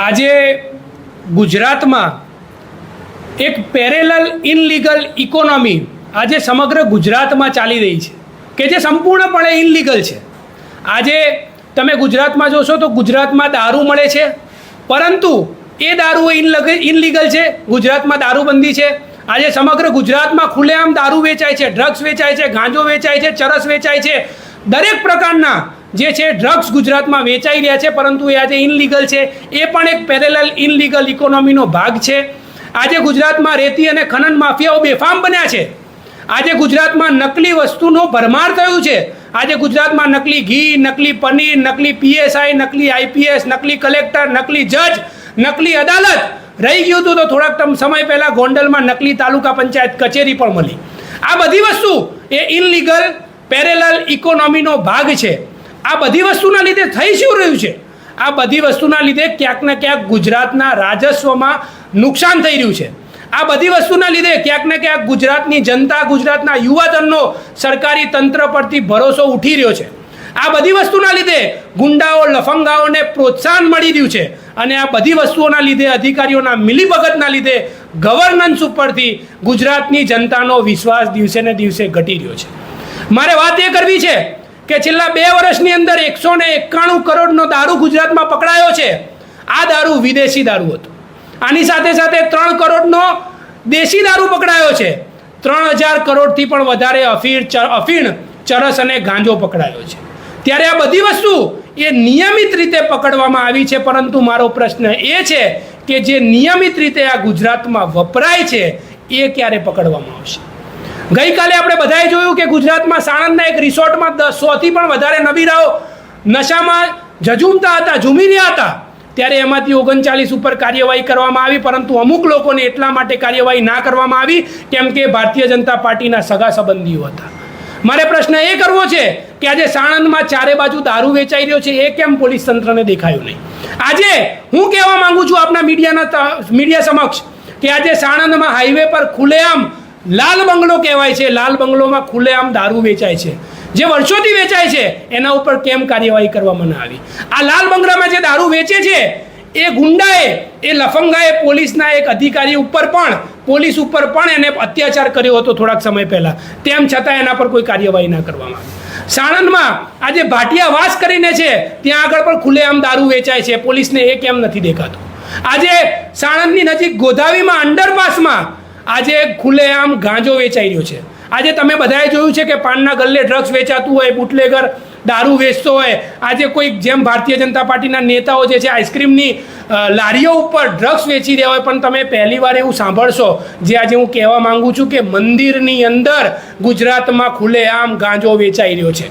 આજે ગુજરાતમાં એક પેરેલલ ઇનલીગલ ઇકોનોમી આજે સમગ્ર ગુજરાતમાં ચાલી રહી છે, કે જે સંપૂર્ણપણે ઇનલીગલ છે. આજે તમે ગુજરાતમાં જોશો તો ગુજરાતમાં દારૂ મળે છે, પરંતુ એ દારૂ ઇનલીગલ છે, ગુજરાતમાં દારૂબંધી છે. આજે સમગ્ર ગુજરાતમાં ખુલ્લેઆમ દારૂ વેચાય છે ડ્રગ્સ વેચાય છે, ગાંજો વેચાય છે, ચરસ વેચાય છે. દરેક પ્રકારના જે છે ડ્રગ્સ ગુજરાતમાં વેચાઈ રહ્યા છે, પરંતુ એ આજે ઇનલીગલ છે. એ પણ એક પેરેલલ ઇનલીગલ ઇકોનોમીનો ભાગ છે. આજે ગુજરાતમાં રેતી અને ખનન માફિયાઓ બેફામ બન્યા છે. આજે ગુજરાતમાં નકલી વસ્તુનો ભરમાર થયું છે. આજે ગુજરાતમાં નકલી ઘી, નકલી પનીર, નકલી પીએસઆઈ નકલી આઈપીએસ નકલી કલેક્ટર નકલી જજ નકલી અદાલત. રહી ગયું હતું તો થોડાક સમય પહેલાં ગોંડલમાં નકલી તાલુકા પંચાયત કચેરી પણ મળી. આ બધી વસ્તુ એ ઇનલીગલ પેરેલલ ઇકોનોમીનો ભાગ છે. આ બધી વસ્તુના લીધે થઈ શું રહ્યું છે? આ બધી વસ્તુના લીધે ક્યાંક ને ક્યાંક ગુજરાતના રાજસ્વમાં નુકસાન થઈ રહ્યું છે. આ બધી વસ્તુના લીધે ક્યાંક ને ક્યાંક ગુજરાતની જનતા, ગુજરાતના યુવાધનનો સરકારી તંત્ર પરથી ભરોસો ઉઠી રહ્યો છે. આ બધી વસ્તુના લીધે ગુંડાઓ, લફંગાઓને પ્રોત્સાહન મળી રહ્યું છે અને આ બધી વસ્તુઓના લીધે, અધિકારીઓના મિલીભગતના લીધે ગવર્નન્સ ઉપરથી ગુજરાતની જનતાનો વિશ્વાસ દિવસે ને દિવસે ઘટી રહ્યો છે. મારે વાત એ કરવી છે કે છેલ્લા બે વર્ષની અંદર એકસો ને એકાણું કરોડનો દારૂ ગુજરાતમાં પકડાયો છે. આ દારૂ વિદેશી દારૂ હતો. આની સાથે સાથે ત્રણ કરોડનો દેશી દારૂ પકડાયો છે. ત્રણ હજાર કરોડથી પણ વધારે અફીણ અફીણ ચરસ અને ગાંજો પકડાયો છે. ત્યારે આ બધી વસ્તુ એ નિયમિત રીતે પકડવામાં આવી છે, પરંતુ મારો પ્રશ્ન એ છે કે જે નિયમિત રીતે આ ગુજરાતમાં વપરાય છે, એ ક્યારે પકડવામાં આવશે? ગઈકાલે આપણે બધાએ જોયું કે ગુજરાતમાં સાણંદના એક રિસોર્ટમાં સોથી પણ વધારે નબીરાઓ નશામાં ઝઝૂમતા હતા ઝૂમી રહ્યા હતા. ત્યારે એમાંથી ઓગણચાલીસ ઉપર કાર્યવાહી કરવામાં આવી, પરંતુ અમુક લોકોને એટલા માટે કાર્યવાહી ના કરવામાં આવી કેમ કે ભારતીય જનતા પાર્ટીના સગા સંબંધીઓ હતા. મારે પ્રશ્ન એ કરવો છે કે આજે સાણંદમાં ચારે બાજુ દારૂ વેચાઈ રહ્યો છે, એ કેમ પોલીસ તંત્રને દેખાયું નહીં? આજે હું કહેવા માંગુ છું આપના મીડિયાના મીડિયા સમક્ષ કે આજે સાણંદમાં હાઈવે પર ખુલ્લેઆમ લાલ બંગલો કહેવાય છે. લાલ બંગલોમાં ખુલ્લેઆમ દારૂ વેચાય છે. જે વર્ષોથી વેચાય છે, એના ઉપર કેમ કાર્યવાહી કરવામાં ના આવી? આ લાલ બંગલામાં જે દારૂ વેચે છે, એ ગુંડાએ, એ લફંગાએ પોલીસના એક અધિકારી ઉપર પણ, પોલીસ ઉપર પણ એને અત્યાચાર કર્યો હતો થોડાક સમય પહેલાં. તેમ છતાં એના પર કોઈ કાર્યવાહી ના કરવામાં આવી. સાણંદમાં આજે ભાટિયા વાસ કરીને છે, ત્યાં આગળ પણ ખુલ્લેઆમ દારૂ વેચાય છે. પોલીસને એ કેમ નથી દેખાતું? આજે સાણંદની નજીક ગોધાવીમાં અંડરપાસમાં આજે ખુલ્લેઆમ ગાંજો વેચાઈ રહ્યો છે. આજે તમે બધાએ જોયું છે કે પાનના ગલ્લે ડ્રગ્સ વેચાતું હોય, બુટલેગર, દારૂ વેચતો હોય. આજે કોઈ જેમ ભારતીય જનતા પાર્ટીના નેતાઓ જે છે, આઈસ્ક્રીમની લારીઓ ઉપર ડ્રગ્સ વેચી રહ્યા હોય, પણ તમે પહેલી વાર એવું સાંભળશો. જે આજે હું કહેવા માંગુ છું કે મંદિરની અંદર ગુજરાતમાં ખુલ્લેઆમ ગાંજો વેચાઈ રહ્યો છે.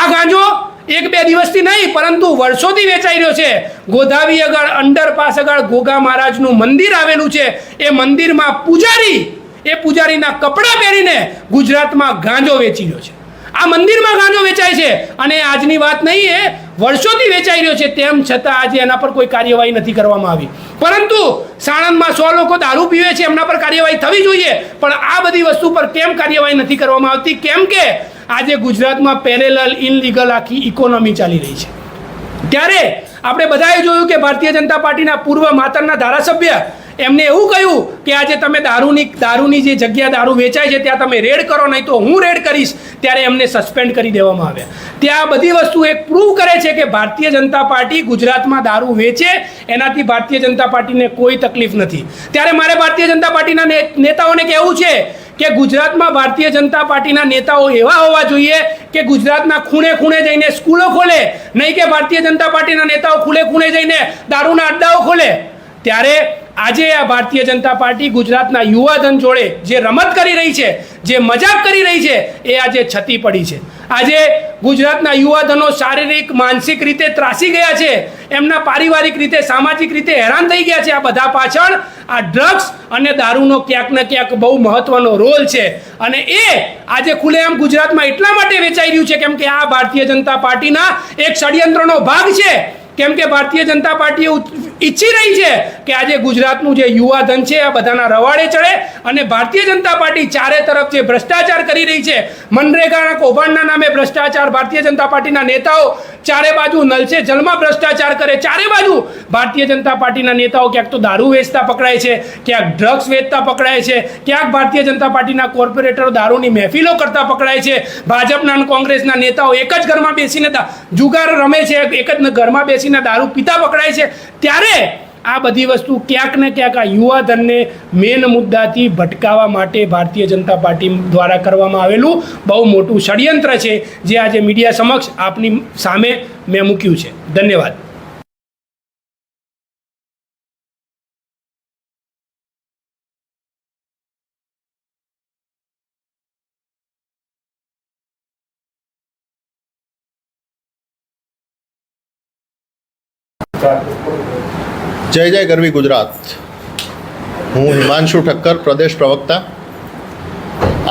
આ ગાંજો એક બે દિવસથી નહીં, પરંતુ વર્ષોથી વેચાઈ રહ્યો છે. ગોધાવી આગળ અંડરપાસ આગળ ગોગા મહારાજનું મંદિર આવેલું છે. એ મંદિરમાં પૂજારી, એ પૂજારીના કપડાં પહેરીને ગુજરાતમાં ગાંજો વેચી રહ્યો છે. આ મંદિરમાં ગાંજો વેચાય છે અને આજની વાત નહીં, એ વર્ષોથી વેચાઈ રહ્યો છે. તેમ છતાં આજે એના પર કોઈ કાર્યવાહી નથી કરવામાં આવી. પરંતુ સાણંદમાં સો લોકો દારૂ પીવે છે, એમના પર કાર્યવાહી થવી જોઈએ. પણ આ બધી વસ્તુ પર કેમ કાર્યવાહી નથી કરવામાં આવતી? કેમ કે આજે ગુજરાતમાં પેરેલલ ઇનલીગલ આખી ઇકોનોમી ચાલી રહી છે. ત્યારે આપણે બધાએ જોયું કે ભારતીય જનતા પાર્ટીના પૂર્વ માતરના ધારાસભ્ય એમને એવું કહ્યું કે આજે તમે દારૂની દારૂની જે જગ્યા દારૂ વેચાય છે, ત્યાં તમે રેડ કરો, નહીં તો હું રેડ કરીશ, ત્યારે એમને સસ્પેન્ડ કરી દેવામાં આવ્યા. ત્યાં બધી વસ્તુ એક પ્રૂવ કરે છે કે ભારતીય જનતા પાર્ટી ગુજરાતમાં દારૂ વેચે, એનાથી ભારતીય જનતા પાર્ટીને કોઈ તકલીફ નથી. ત્યારે મારે ભારતીય જનતા પાર્ટીના નેતાઓને કહેવું છે કે ગુજરાતમાં ભારતીય જનતા પાર્ટીના નેતાઓ એવા હોવા જોઈએ કે ગુજરાતના ખૂણે ખૂણે જઈને સ્કૂલો ખોલે, નહીં કે ભારતીય જનતા પાર્ટીના નેતાઓ ખૂણે ખૂણે જઈને દારૂના અડ્ડાઓ ખોલે. ત્યારે આજે આ ભારતીય જનતા પાર્ટી ગુજરાતના યુવાધન જોડે જે રમત કરી રહી છે, જે મજાક કરી રહી છે, એ આજે છતી પડી છે. આજે ગુજરાતના યુવાધનો શારીરિક, માનસિક રીતે ત્રાસી ગયા છે. એમના પારિવારિક રીતે, સામાજિક રીતે હેરાન થઈ ગયા છે આ બધા પાછળ. આ ડ્રગ્સ અને દારૂનો ક્યાંક ને ક્યાંક બહુ મહત્વનો રોલ છે. અને એ આજે ખુલ્લેઆમ ગુજરાતમાં એટલા માટે વેચાઈ રહ્યું છે કેમ કે આ ભારતીય જનતા પાર્ટીના એક ષડયંત્રનો ભાગ છે. કેમ કે ભારતીય જનતા પાર્ટીએ ઈચ્છી રહી છે કે આજે ગુજરાતનું જે યુવા ધન છે, આ બધાના રવાડે ચડે અને ભારતીય જનતા પાર્ટી ચારે તરફ જે ભ્રષ્ટાચાર કરી રહી છે મનરેગાના કૌભાંડના નામે ભ્રષ્ટાચાર ભારતીય જનતા પાર્ટીના નેતાઓ ચારે બાજુ નલસે જલમાં ભ્રષ્ટાચાર કરે, ચારે બાજુ ભારતીય જનતા પાર્ટીના નેતાઓ ક્યાંક તો દારૂ વેચતા પકડાય છે, ક્યાંક ડ્રગ્સ વેચતા પકડાય છે, ક્યાંક ભારતીય જનતા પાર્ટીના કોર્પોરેટરો દારૂની મહેફિલો કરતા પકડાય છે, ભાજપના અને કોંગ્રેસના નેતાઓ એક જ ઘરમાં બેસીને જુગાર રમે છે, એક જ ઘરમાં બેસીને દારૂ પીતા પકડાય છે, ત્યારે આ બધી વસ્તુ ક્યાંક ને ક્યાંક આ યુવાધનને મેન મુદ્દાથી ભટકાવા માટે ભારતીય જનતા પાર્ટી દ્વારા કરવામાં આવેલું બહુ મોટું ષડયંત્ર છે, જે આજે મીડિયા સમક્ષ આપની સામે મેં મૂક્યું છે. ધન્યવાદ. જય જય ગરવી ગુજરાત. હું હિમાંશુ ઠક્કર, પ્રદેશ પ્રવક્તા.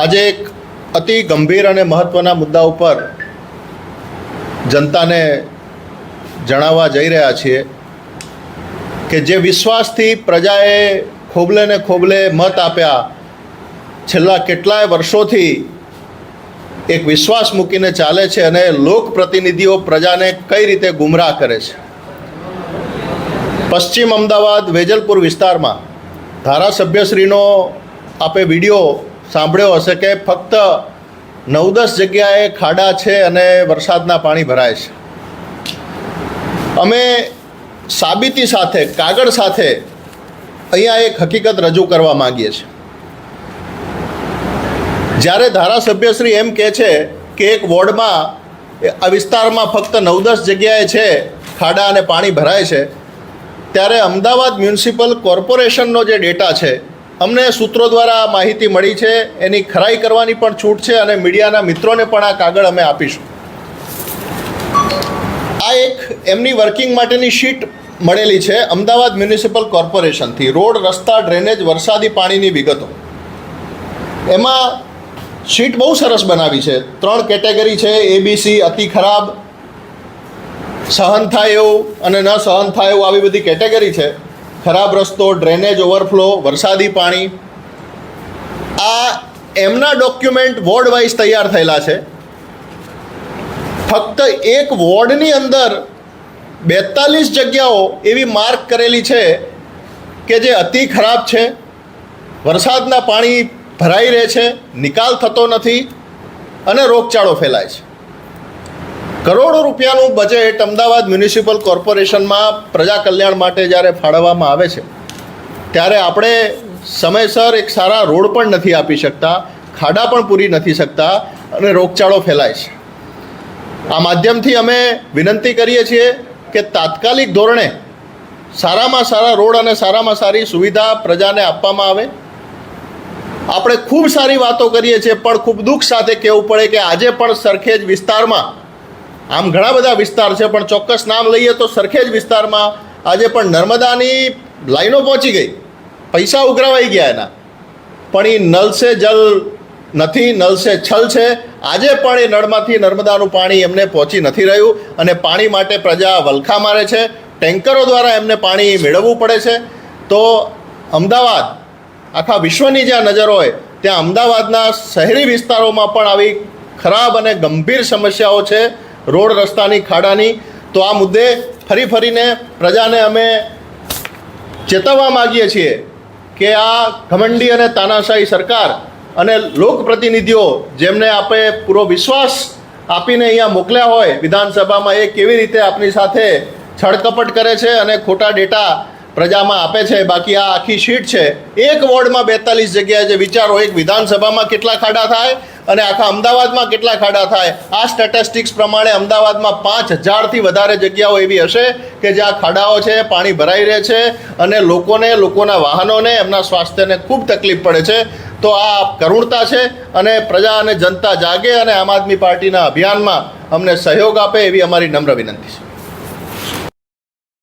આજે એક અતિ ગંભીર અને મહત્ત્વના મુદ્દા ઉપર જનતાને જણાવવા જઈ રહ્યા છીએ કે જે વિશ્વાસથી પ્રજાએ ખોબલે ને ખોબલે મત આપ્યા, છેલ્લા કેટલાય વર્ષોથી એક વિશ્વાસ મૂકીને ચાલે છે અને લોકપ્રતિનિધિઓ પ્રજાને કઈ રીતે ગુમરાહ કરે છે? પશ્ચિમ અમદાવાદ વેજલપુર વિસ્તારમાં ધારાસભ્યશ્રીનો આપે વીડિયો સાંભળ્યો હશે કે ફક્ત નવ દસ જગ્યાએ ખાડા છે અને વરસાદના પાણી ભરાય છે. અમે સાબિતી સાથે, કાગળ સાથે અહીંયા એક હકીકત રજૂ કરવા માગીએ છીએ. જ્યારે ધારાસભ્યશ્રી એમ કહે છે કે એક વોર્ડમાં, આ વિસ્તારમાં ફક્ત નવ દસ જગ્યાએ છે, ખાડા અને પાણી ભરાય છે ત્યારે અમદાવાદ મ્યુનિસિપલ કોર્પોરેશનનો જે ડેટા છે, અમને સૂત્રો દ્વારા માહિતી મળી છે, એની ખરાઈ કરવાની પણ છૂટ છે અને મીડિયાના મિત્રોને પણ આ કાગળ અમે આપીશું. આ એક એમની વર્કિંગ માટેની શીટ મળેલી છે અમદાવાદ મ્યુનિસિપલ કોર્પોરેશનથી. રોડ, રસ્તા, ડ્રેનેજ, વરસાદી પાણીની વિગતો. એમાં શીટ બહુ સરસ બનાવી છે. ત્રણ કેટેગરી છે એબીસી અતિ ખરાબ સહન થાય એવું અને ન સહન થાય એવું આવી બધી કેટેગરી છે. ખરાબ રસ્તો ડ્રેનેજ ઓવરફ્લો વરસાદી પાણી. આ એમના ડોક્યુમેન્ટ વોર્ડ વાઇઝ તૈયાર થયેલા છે. ફક્ત એક વોર્ડની અંદર બેતાલીસ જગ્યાઓ એવી માર્ક કરેલી છે કે જે અતિ ખરાબ છે. વરસાદના પાણી ભરાઈ રહે છે, નિકાલ થતો નથી અને રોગચાળો ફેલાય છે. કરોડો રૂપિયાનું બજેટ અમદાવાદ મ્યુનિસિપલ કોર્પોરેશનમાં પ્રજા કલ્યાણ માટે જ્યારે ફાળવવામાં આવે છે, ત્યારે આપણે સમયસર એક સારા રોડ પણ નથી આપી શકતા, ખાડા પણ પૂરી નથી શકતા અને રોગચાળો ફેલાય છે. આ માધ્યમથી અમે વિનંતી કરીએ છીએ કે તાત્કાલિક ધોરણે સારામાં સારા રોડ અને સારામાં સારી સુવિધા પ્રજાને આપવામાં આવે. આપણે ખૂબ સારી વાતો કરીએ છીએ, પણ ખૂબ દુઃખ સાથે કહેવું પડે કે આજે પણ સરખેજ વિસ્તારમાં આમ ઘણા બધા વિસ્તાર છે, પણ ચોક્કસ નામ લઈએ તો સરખેજ વિસ્તારમાં આજે પણ નર્મદાની લાઈનો પહોંચી ગઈ. પૈસા ઉઘરાવાઈ ગયા એના. પણ એ નલ જલ નથી નલ સે છલ છે. આજે પણ એ નળમાંથી નર્મદાનું પાણી એમને પહોંચી નથી રહ્યું અને પાણી માટે પ્રજા વલખા મારે છે. ટેન્કરો દ્વારા એમને પાણી મેળવવું પડે છે. તો અમદાવાદ, આખા વિશ્વની જ્યાં નજર હોય, ત્યાં અમદાવાદના શહેરી વિસ્તારોમાં પણ આવી ખરાબ અને ગંભીર સમસ્યાઓ છે. રોડ રસ્તાની ખાડાની, તો આ મુદ્દે ફરી ફરીને પ્રજાને અમે ચેતવવા માગીએ છીએ કે આ ઘમંડી અને તાનાશાહી સરકાર અને લોકપ્રતિનિધિઓ જેમને આપણે પૂરો વિશ્વાસ આપીને અહીંયા મોકલ્યા હોય, વિધાનસભામાં એ કેવી રીતે આપની સાથે છળકપટ કરે છે અને ખોટા ડેટા પ્રજામાં આપે છે, બાકી આ આખી શીટ છે. એક વોર્ડમાં બેતાલીસ જગ્યાએ જે વિચારો એક વિધાનસભામાં કેટલા ખાડા થાય અને આખા અમદાવાદમાં કેટલા ખાડા થાય? આ સ્ટેટિસ્ટિક્સ પ્રમાણે અમદાવાદમાં પાંચ હજારથી વધારે જગ્યાઓ એવી હશે કે જ્યાં ખાડાઓ છે, પાણી ભરાઈ રહે છે અને લોકોને, લોકોના વાહનોને, એમના સ્વાસ્થ્યને ખૂબ તકલીફ પડે છે. તો આ કરુણતા છે અને પ્રજા અને જનતા જાગે અને આમ આદમી પાર્ટીના અભિયાનમાં અમને સહયોગ આપે એવી અમારી નમ્ર વિનંતી છે.